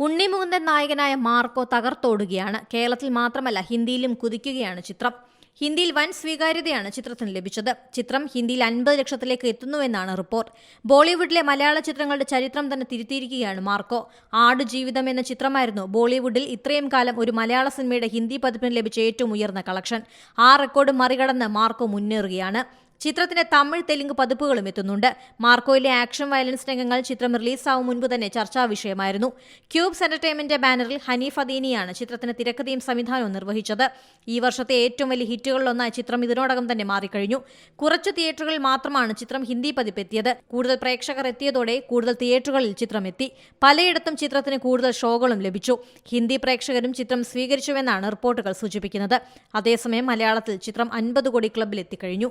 ഉണ്ണിമുകുന്ദൻ നായകനായ മാർക്കോ തകർത്തോടുകയാണ്. കേരളത്തിൽ മാത്രമല്ല ഹിന്ദിയിലും കുതിക്കുകയാണ് ചിത്രം. ഹിന്ദിയിൽ വൻ സ്വീകാര്യതയാണ് ചിത്രത്തിന് ലഭിച്ചത്. ചിത്രം ഹിന്ദിയിൽ അൻപത് ലക്ഷത്തിലേക്ക് എത്തുന്നുവെന്നാണ് റിപ്പോർട്ട്. ബോളിവുഡിലെ മലയാള ചിത്രങ്ങളുടെ ചരിത്രം തന്നെ തിരുത്തിയിരിക്കുകയാണ് മാർക്കോ. ആടുജീവിതം എന്ന ചിത്രമായിരുന്നു ബോളിവുഡിൽ ഇത്രയും കാലം ഒരു മലയാള സിനിമയുടെ ഹിന്ദി പതിപ്പിന് ലഭിച്ച ഏറ്റവും ഉയർന്ന കളക്ഷൻ. ആ റെക്കോർഡ് മറികടന്ന് മാർക്കോ മുന്നേറുകയാണ്. ചിത്രത്തിന്റെ തമിഴ് തെലുങ്ക് പതിപ്പുകളും എത്തുന്നുണ്ട്. മാർക്കോയിലെ ആക്ഷൻ വയലൻസ് രംഗങ്ങൾ ചിത്രം റിലീസാവും മുൻപ് തന്നെ ചർച്ചാ വിഷയമായിരുന്നു. ക്യൂബ്സ് എന്റർടൈൻമെന്റ് ബാനറിൽ ഹനീഫ് അദീനിയാണ് ചിത്രത്തിന് തിരക്കഥയും സംവിധാനവും നിർവഹിച്ചത്. ഈ വർഷത്തെ ഏറ്റവും വലിയ ഹിറ്റുകളിലൊന്നായി ചിത്രം ഇതിനോടകം തന്നെ മാറിക്കഴിഞ്ഞു. കുറച്ച് തിയേറ്ററുകളിൽ മാത്രമാണ് ചിത്രം ഹിന്ദി പതിപ്പ് എത്തിയത് കൂടുതൽ പ്രേക്ഷകർ എത്തിയതോടെ കൂടുതൽ തിയേറ്ററുകളിൽ ചിത്രം എത്തി പലയിടത്തും ചിത്രത്തിന് കൂടുതൽ ഷോകളും ലഭിച്ചു. ഹിന്ദി പ്രേക്ഷകരും ചിത്രം സ്വീകരിച്ചുവെന്നാണ് റിപ്പോർട്ടുകൾ സൂചിപ്പിക്കുന്നത്. അതേസമയം മലയാളത്തിൽ ചിത്രം അൻപത് കോടി ക്ലബിൽ എത്തിക്കഴിഞ്ഞു.